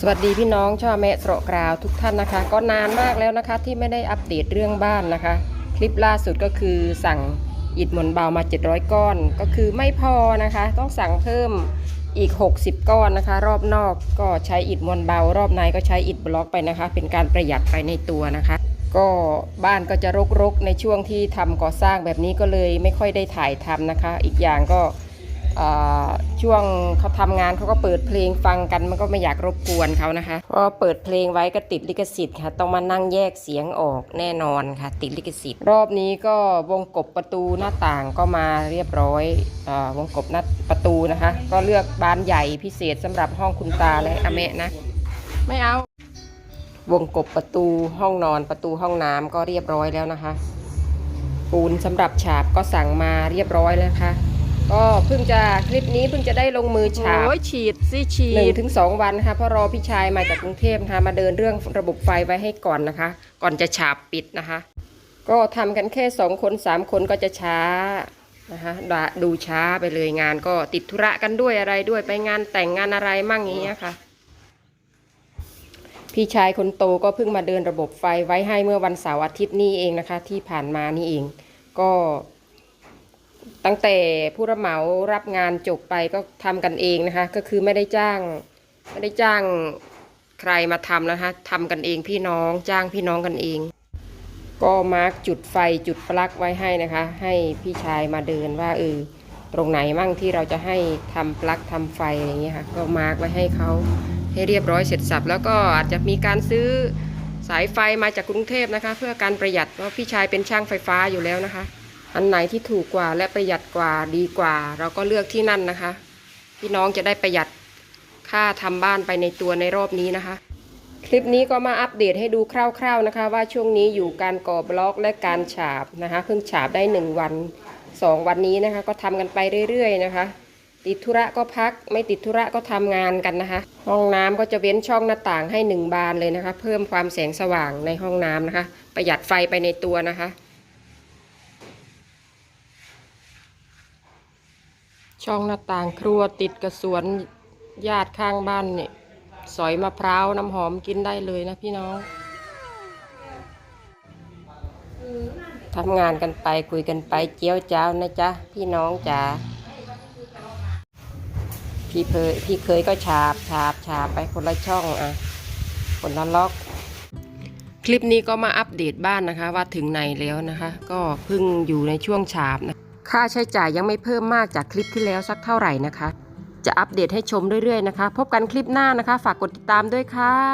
สวัสดีพี่น้องชาวแม่สระกราวทุกท่านนะคะ ก็นานมากแล้วนะคะที่ไม่ได้อัปเดตเรื่องบ้านนะคะ คลิปล่าสุดก็คือสั่งอิฐมวลเบามา 700 ก้อน ก็คือไม่พอนะคะ ต้องสั่งเพิ่มอีก 60 ก้อนนะคะ รอบนอกก็ใช้อิฐมวลเบา รอบในก็ใช้อิฐบล็อกไปนะคะ เป็นการประหยัดไปในตัวนะคะ ก็บ้านก็จะรกๆในช่วงที่ทำก่อสร้างแบบนี้ก็เลยไม่ค่อยได้ถ่ายทำนะคะ อีกอย่างก็ ช่วงเขาทำงานเขาก็เปิดเพลงฟังกันมันก็ไม่อยากรบกวนเขานะคะเพราะเปิดเพลงไว้ก็ติดลิขสิทธิ์ค่ะ ต้องมานั่งแยกเสียงออกแน่นอนค่ะ ติดลิขสิทธิ์ รอบนี้ก็วงกบประตูหน้าต่างก็มาเรียบร้อยอวงกบหน้าประตูนะคะ ก็เลือกบานใหญ่พิเศษสำหรับห้องคุณตาและอาเมะนะ ไม่เอา วงกบประตูห้องนอนประตูห้องน้ำก็เรียบร้อยแล้วนะคะปูนสำหรับฉาบก็สั่งมาเรียบร้อยแล้วค่ะ ก็เพิ่งจะคลิปนี้เพิ่งจะได้ลงมือฉาบโอ้ยฉีดสิฉีหนึ่งดถึงสองวันนะคะเพราะรอพี่ชายมาจากกรุงเทพนะคะมาเดินเรื่องระบบไฟไว้ให้ก่อนนะคะ ก่อนจะฉาบปิดนะคะ ก็ทำกันแค่สองคนสามคนก็จะช้านะคะดะดูช้าไปเลยงานก็ติดธุระกันด้วยอะไรด้วยไปงานแต่งงานอะไรมั่งอย่างเงี้ยค่ะ พี่ชายคนโตก็เพิ่งมาเดินระบบไฟไว้ให้เมื่อวันเสาร์อาทิตย์นี้เองนะคะ ที่ผ่านมานี่เอง ก็ ตั้งแต่ผู้รับเหมารับงานจบไปก็ทำกันเองนะคะ ก็คือไม่ได้จ้างไม่ได้จ้างใครมาทำนะคะทำกันเองพี่น้องจ้างพี่น้องกันเอง ก็มาร์กจุดไฟจุดปลั๊กไว้ให้นะคะ ให้พี่ชายมาเดินว่าเออตรงไหนมั่งที่เราจะให้ทำปลั๊กทำไฟอะไรอย่างเงี้ยค่ะ ก็มาร์กไว้ให้เขาให้เรียบร้อยเสร็จสับ แล้วก็อาจจะมีการซื้อสายไฟมาจากกรุงเทพนะคะ เพื่อการประหยัดเพราะพี่ชายเป็นช่างไฟฟ้าอยู่แล้วนะคะ อันไหนที่ถูกกว่าและประหยัดกว่าดีกว่า เราก็เลือกที่นั่นนะคะ พี่น้องจะได้ประหยัดค่าทำบ้านไปในตัวในรอบนี้นะคะ คลิปนี้ก็มาอัปเดตให้ดูคร่าว ๆนะคะ ว่าช่วงนี้อยู่การก่อบล็อกและการฉาบนะคะเพิ่งฉาบได้หนึ่งวันสองวันนี้นะคะ ก็ทำกันไปเรื่อยๆนะคะติดธุระก็พักไม่ติดธุระก็ทำงานกันนะคะ ห้องน้ำก็จะเว้นช่องหน้าต่างให้หนึ่งบานเลยนะคะ เพิ่มความแสงสว่างในห้องน้ำนะคะ ประหยัดไฟไปในตัวนะคะ ช่องหน้าต่างครัวติดกับสวนญาติข้างบ้านเนี่ยสอยมะพร้าวน้ำหอมกินได้เลยนะพี่น้องทำงานกันไปคุยกันไปเจียวเจ้านะจ๊ะ พี่น้องจ๋าพี่เคยพี่เคยก็ฉาบฉาบฉาบไปคนละช่องอะคนละล็อก คลิปนี้ก็มาอัปเดตบ้านนะคะ ว่าถึงไหนแล้วนะคะ ก็เพิ่งอยู่ในช่วงฉาบนะ ค่าใช้จ่ายยังไม่เพิ่มมากจากคลิปที่แล้วสักเท่าไหร่นะคะ จะอัปเดตให้ชมเรื่อยๆนะคะ พบกันคลิปหน้านะคะ ฝากกดติดตามด้วยค่ะ